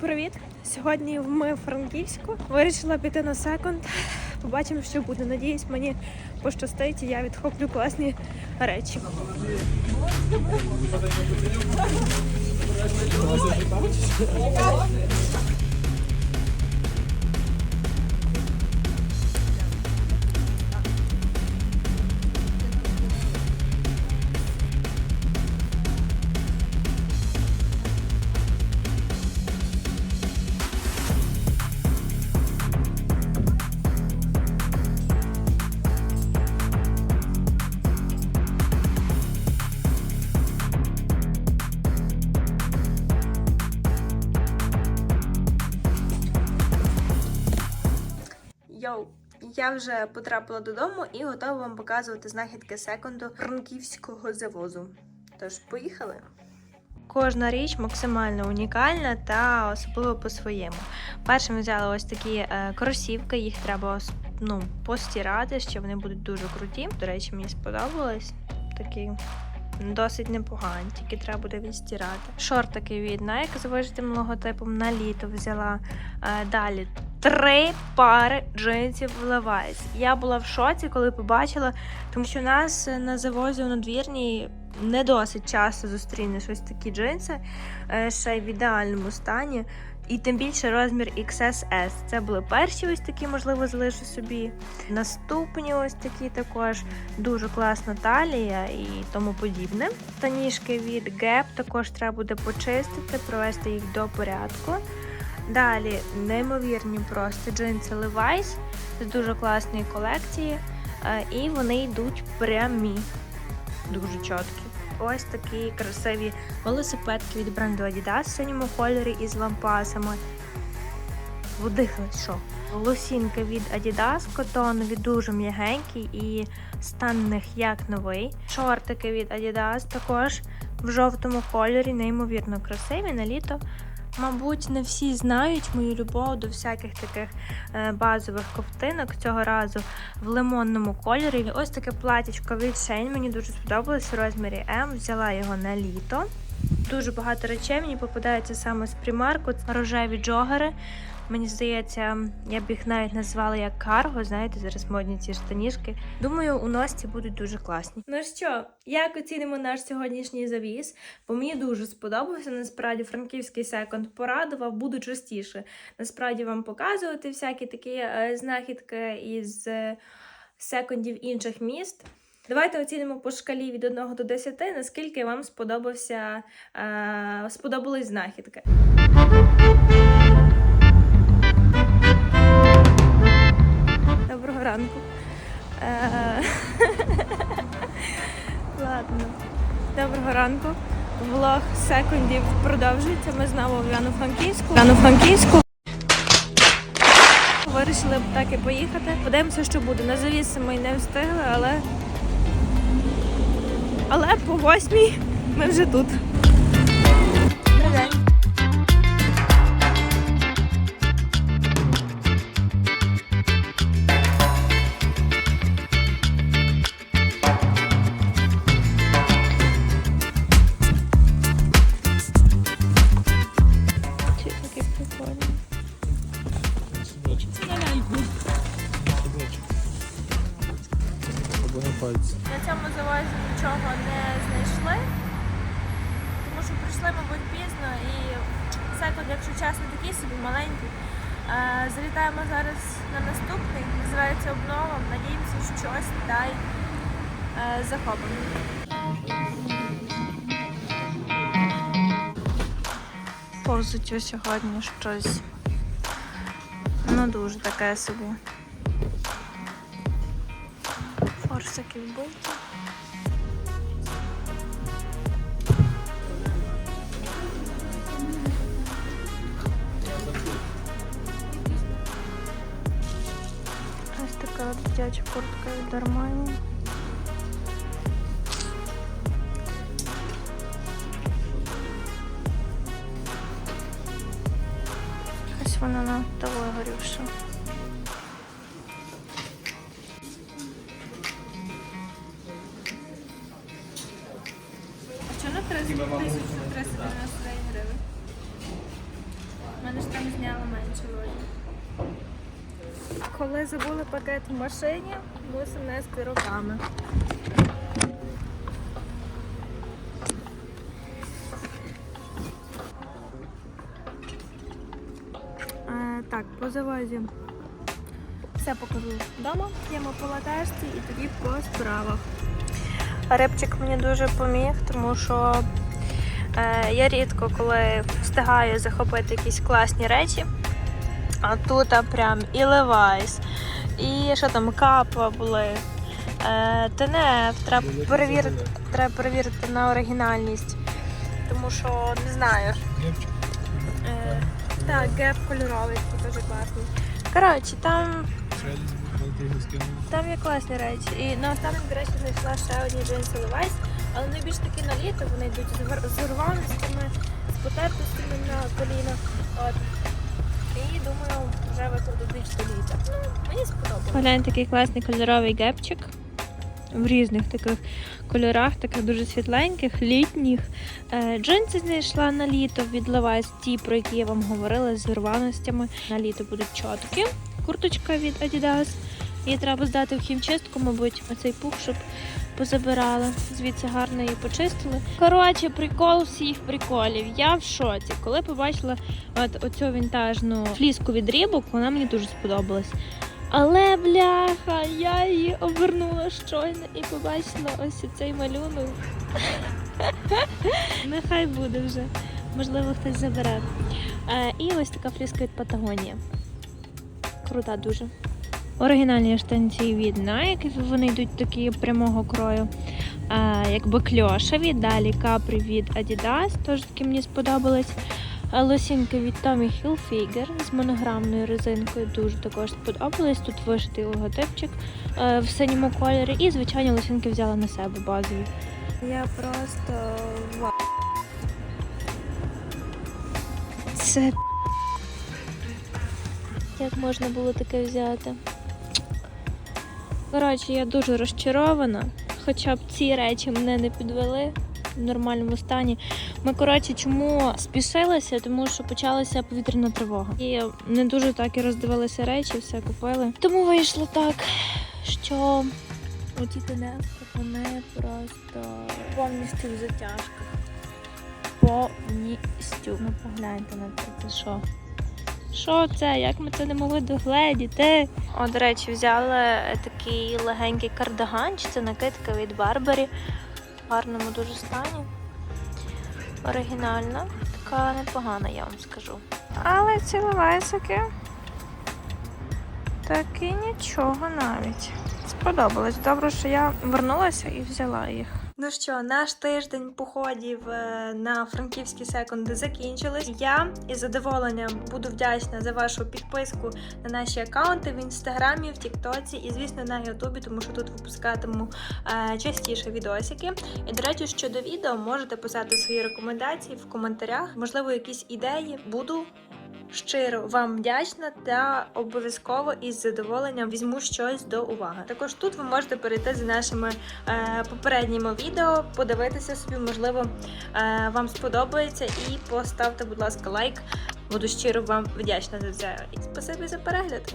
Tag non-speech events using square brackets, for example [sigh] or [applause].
Привіт! Сьогодні ми в Франківську. Вирішила піти на секонд. Побачимо, що буде. Надіюсь, мені пощастить і я відхоплю класні речі. Йоу, я вже потрапила додому і готова вам показувати знахідки секонду франківського завозу. Тож, поїхали. Кожна річ максимально унікальна та особливо по-своєму. Першим взяла ось такі е, кросівки, їх треба ну, постирати, що вони будуть дуже круті. До речі, мені сподобалось. Такі досить непогані, тільки треба буде відстирати. Шортики від Nike з вижитим логотипом на літо взяла. Е, далі три пари джинсів Levi's. Я була в шоці, коли побачила, тому що нас на завозі у надвірній не досить часто зустрінеш ось такі джинси, е, ще й в ідеальному стані. І тим більше розмір XSS. Це були перші ось такі, можливо, залишу собі. Наступні ось такі також дуже класна талія і тому подібне. Таніжки від Gap також треба буде почистити, привести їх до порядку. Далі неймовірні просто джинси Levi's з дуже класної колекції. е, І вони йдуть прямі, дуже чіткі. Ось такі красиві велосипедки від бренду Adidas в синьому кольорі із лампасами. Видихли, що? Лосінки від Adidas, котонові, дуже м'ягенькі і стан них як новий. Шортики від Adidas також в жовтому кольорі, неймовірно красиві на літо. Мабуть, не всі знають мою любов до всяких таких е, базових ковтинок цього разу в лимонному кольорі. Ось таке платічко від Shein, мені дуже сподобалось в розмірі М. Взяла його на літо. Дуже багато речей мені попадається саме з примарку. Рожеві джогери. Мені здається, я б їх навіть назвала як карго. Знаєте, зараз модні ці штанішки. Думаю, у Насті будуть дуже класні. Ну що, як оцінимо наш сьогоднішній завіз? Бо мені дуже сподобався. Насправді франківський секонд порадував, буду частіше. Насправді вам показувати всякі такі е, знахідки із е, секондів інших міст. Давайте оцінимо по шкалі від 1 до 10, наскільки вам сподобався, е, сподобались знахідки. Доброго ранку. Е, [laughs] Ладно. Доброго ранку. Влог секундів продовжується. Ми знову в Івано-Франківську. Івано-Франківську. Вирішили б так і поїхати. Подивимося, що буде. На завіси ми не встигли, але. Але по восьмій ми вже тут. Пальці. На цьому завозі нічого не знайшли, тому що прийшли, мабуть, пізно і секунд, якщо чесно, такий собі маленький. Е, Залітаємо зараз на наступний, називається обнова. Надіємося, що щось дай е, захопимо. Повзуть сьогодні щось. Ну дуже таке собі. Форсики вбиті. Ось така дитяча куртка від Армані. Ось вона на 300 тисяч ж менше вроді. Коли забули пакет в машині, мусимо нести руками. Е, так, по завозі. Все покажу вдома, п'ємо по латешці і тоді по справах. Рибчик мені дуже поміг, тому що я рідко коли встигаю захопити якісь класні речі. А тут прям і Levi's, і що там, капа були. Е, ТНФ, треба перевірити, треба перевірити на оригінальність. Тому що не знаю. Е, так, геп кольоровий, такий дуже класний. Коротше, там там є класні речі. І на останок, до речі, знайшла ще одні джинси Levi's, але вони більш такі на літо, вони йдуть з гор- з потертостями на колінах. От. І думаю, вже викладу більш до літа. Ну, мені сподобалося. Глянь, такий класний кольоровий гепчик. В різних таких кольорах, таких дуже світленьких, літніх. Е, Джинси знайшла на літо від Levi's, ті, про які я вам говорила, з урваностями. На літо будуть чотки. Курточка від Adidas. Її треба здати в хімчистку, мабуть, оцей пух, щоб позабирали. Звідси гарно її почистили. Коротше, прикол всіх приколів. Я в шоці. Коли побачила от оцю вінтажну фліску від рібок, вона мені дуже сподобалась. Але бляха, я її обернула щойно і побачила ось цей малюнок. [laughs] Нехай буде вже. Можливо, хтось забере. Е, і ось така фліска від Патагонія. Крута дуже. Оригінальні штанці від Nike, вони йдуть такі прямого крою. А, якби кльошеві. Далі капри від Adidas, теж такі мені сподобались. Лосінки від Tommy Hilfiger з монограмною резинкою дуже також сподобались. Тут вишитий логотипчик в синьому кольорі. І, звичайно, лосінки взяла на себе базові. Я просто. Це як можна було таке взяти? Коротше, я дуже розчарована. Хоча б ці речі мене не підвели в нормальному стані. Ми, коротше, чому спішилися? Тому що почалася повітряна тривога. І не дуже так і роздивилися речі, все купили. Тому вийшло так, що оці тенески, вони просто повністю в затяжках. Повністю. Ну погляньте на це, це що? Що це? Як ми це не могли догледіти? О, до речі, взяли такий легенький кардиган, чи це накидка від Барбарі. В гарному дуже стані. Оригінальна, така непогана, я вам скажу. Але ці левесики таки нічого навіть. Сподобалось. Добре, що я вернулася і взяла їх. Ну що, наш тиждень походів на франківські секунди закінчились. Я із задоволенням буду вдячна за вашу підписку на наші аккаунти в інстаграмі, в Тіктоці і, звісно, на Ютубі, тому що тут випускатиму е, частіше відосики. І, до речі, щодо відео можете писати свої рекомендації в коментарях. Можливо, якісь ідеї буду. Щиро вам вдячна та обов'язково із задоволенням візьму щось до уваги. Також тут ви можете перейти за нашими е, попередніми відео, подивитися собі, можливо, е, вам сподобається, і поставте, будь ласка, лайк. Буду щиро вам вдячна за це. І спасибі за перегляд.